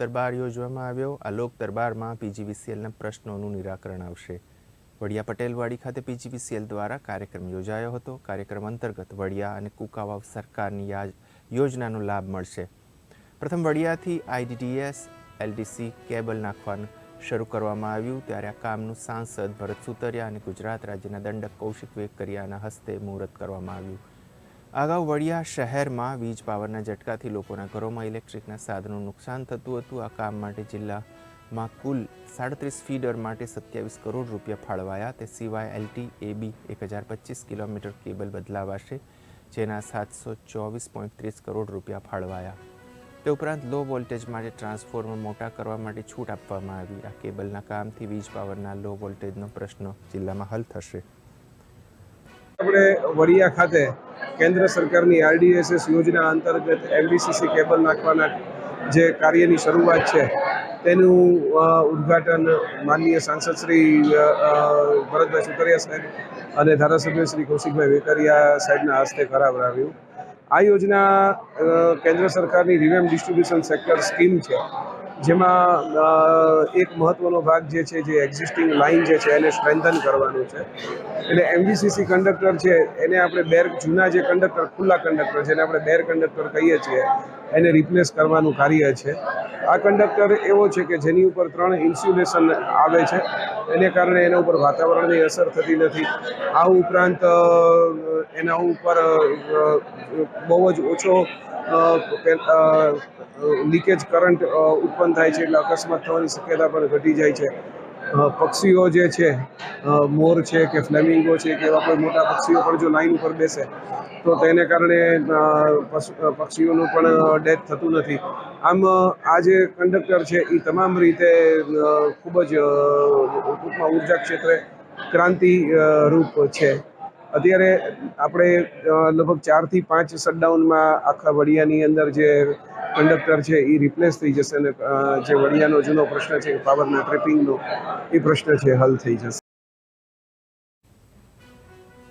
દરબાર યોજવામાં આવ્યો. આ લોક દરબારમાં પીજીવીસીએલના પ્રશ્નોનું નિરાકરણ આવશે. વડિયા પટેલવાડી ખાતે પીજીવીસીએલ દ્વારા કાર્યક્રમ યોજાયો હતો. કાર્યક્રમ અંતર્ગત વડિયા અને કુકાવાવ સરકારની યોજનાનો લાભ મળશે. પ્રથમ વડિયાથી આઈડીડીએસ એલડીસી કેબલ નાખવાનું શરૂ કરવામાં આવ્યું. ત્યારે આ કામનું સાંસદ ભરત સુતરિયા અને ગુજરાત રાજ્યના દંડક કૌશિક વેકરિયાના હસ્તે મુહૂર્ત કરવામાં આવ્યું. અગાઉ વડિયા શહેરમાં વીજ પાવરના ઝટકાથી લોકોના ઘરોમાં ઇલેક્ટ્રિકના સાધનો નુકસાન થતું હતું. આ કામ માટે જિલ્લામાં કુલ સાડત્રીસ ફીડર માટે સત્યાવીસ કરોડ રૂપિયા ફાળવાયા. તે સિવાય એલટી એબી એક હજાર પચીસ કિલોમીટર કેબલ બદલાવાશે, જેના સાતસો ચોવીસ પોઈન્ટ ત્રીસ કરોડ રૂપિયા ફાળવાયા. તે ઉપરાંત લો વોલ્ટેજ માટે ટ્રાન્સફોર્મર મોટા કરવા માટે છૂટ આપવામાં આવી. આ કેબલના કામથી વીજ પાવરના લો વોલ્ટેજનો પ્રશ્ન જિલ્લામાં હલ થશે. આપણે વડિયા ખાતે કેન્દ્ર સરકારની આરડીએસએસ યોજના અંતર્ગત એલડીસીસી કેબલ નાખવાના જે કાર્યની શરૂઆત છે, તેનું ઉદ્ઘાટન માનનીય સાંસદ શ્રી ભરતભાઈ સુતરિયા સાહેબ અને ધારાસભ્ય શ્રી કૌશિકભાઈ વેકરિયા સાહેબના હસ્તે કરાવરાવ્યું આ યોજના કેન્દ્ર સરકારની રિવેમ ડિસ્ટ્રીબ્યુશન સેક્ટર સ્કીમ છે જેમાં એક મહત્વનો ભાગ જે છે, જે એક્ઝિસ્ટિંગ લાઇન જે છે, એને સ્ટ્રેન્થન કરવાનું છે. એટલે એમબીસીસી કંડક્ટર છે, એને આપણે બેર જૂના જે કંડક્ટર ખુલ્લા કંડક્ટર જેને આપણે બેર કંડક્ટર કહીએ છીએ, એને રિપ્લેસ કરવાનું કાર્ય છે. આ કંડક્ટર એવો છે કે જેની ઉપર ત્રણ ઇન્સ્યુલેશન આવે છે. એને કારણે એના ઉપર વાતાવરણની અસર થતી નથી. આ ઉપરાંત એના ઉપર બહુ જ ઓછો લીકેજ કરંટ ઉત્પન્ન થાય છે એટલે અકસ્માત થવાની શક્યતા પણ ઘટી જાય છે. પક્ષીઓ જે છે મોર છે કે ફ્લેમિંગો છે કે એવા કોઈ મોટા પક્ષીઓ પણ જો લાઈન ઉપર બેસે, તો તેને કારણે પક્ષીઓનું પણ ડેથ થતું નથી. આમ આ જે કંડક્ટર છે એ તમામ રીતે ખૂબ જ ટૂંકમાં ઊર્જા ક્ષેત્રે ક્રાંતિ રૂપ છે. અત્યારે આપણે લગભગ ચારથી પાંચ શટડાઉનમાં આખા વડિયાની અંદર જે કંડક્ટર છે એ રિપ્લેસ થઈ જશે અને જે વડિયાનો જૂનો પ્રશ્ન છે પાવરના ટ્રેપિંગનો એ પ્રશ્ન છે હલ થઈ જશે.